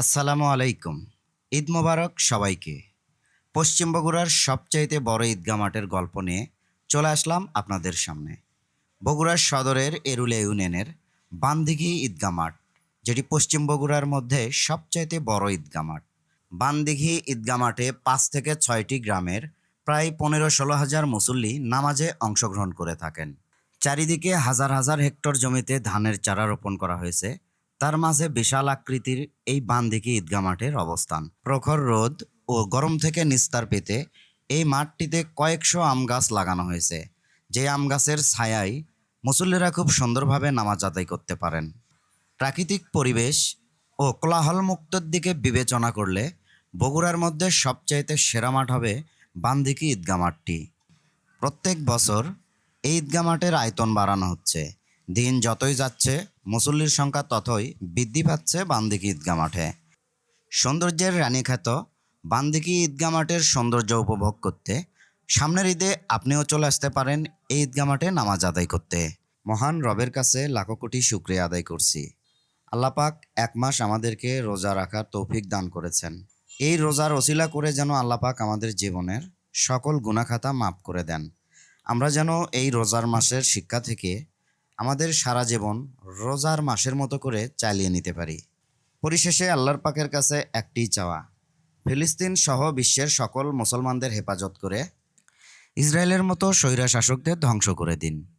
আসসালামু আলাইকুম। ঈদ মোবারক সবাইকে। পশ্চিম বগুড়ার সবচাইতে বড় ঈদগাহ মাঠের গল্প নিয়ে চলে আসলাম আপনাদের সামনে। বগুড়ার সদরের এরুলে ইউনিয়নের বান্দিঘি ঈদগাহ মাঠ, যেটি পশ্চিম বগুড়ার মধ্যে সবচাইতে বড় ঈদগাহ মাঠ। বান্দিঘি ঈদগাহ মাঠে পাঁচ থেকে ছয়টি গ্রামের প্রায় পনেরো ষোলো হাজার মুসল্লি নামাজে অংশগ্রহণ করে থাকেন। চারিদিকে হাজার হাজার হেক্টর জমিতে ধানের চারা রোপণ করা হয়েছে। তার মাঝে বিশাল আকৃতির এই বান্দিকি ঈদগাহ মাঠের অবস্থান। প্রখর রোদ ও গরম থেকে নিস্তার পেতে এই মাঠটিতে কয়েকশো আম গাছ লাগানো হয়েছে। যে আম গাছের ছায়ায় মুসল্লিরা খুব সুন্দরভাবে নামাজ আদায় করতে পারেন। প্রাকৃতিক পরিবেশ ও কোলাহল মুক্তর দিকে বিবেচনা করলে বগুড়ার মধ্যে সবচাইতে সেরা মাঠ হবে বান্দিকি ঈদগাহ মাঠটি। প্রত্যেক বছর এই ঈদগাহ মাঠের আয়তন বাড়ানো হচ্ছে। দিন যতই যাচ্ছে, মুসল্লির সংখ্যা ততই বৃদ্ধি পাচ্ছে বান্দিকি ঈদগা মাঠে। সৌন্দর্যের রানীখ্যাত বান্দিকি ঈদগা মাঠের সৌন্দর্য উপভোগ করতে সামনের ঈদে আপনিও চলে আসতে পারেন এই ঈদগা মাঠে নামাজ আদায় করতে। মহান রবের কাছে লাখো কোটি শুক্রিয়া আদায় করছি। আল্লাপাক এক মাস আমাদেরকে রোজা রাখার তৌফিক দান করেছেন। এই রোজার ওসিলা করে যেন আল্লাপাক আমাদের জীবনের সকল গুণাখাতা মাফ করে দেন। আমরা যেন এই রোজার মাসের শিক্ষা থেকে আমাদের সারা জীবন রোজার মাসের মতো করে চালিয়ে নিতে পারি। পরিশেষে আল্লাহর পাকের কাছে একটি চাওয়া, ফিলিস্তিন সহ বিশ্বের সকল মুসলমানদের হেফাজত করে, ইসরায়েলের মতো স্বৈরা শাসকদের ধ্বংস করে দিন।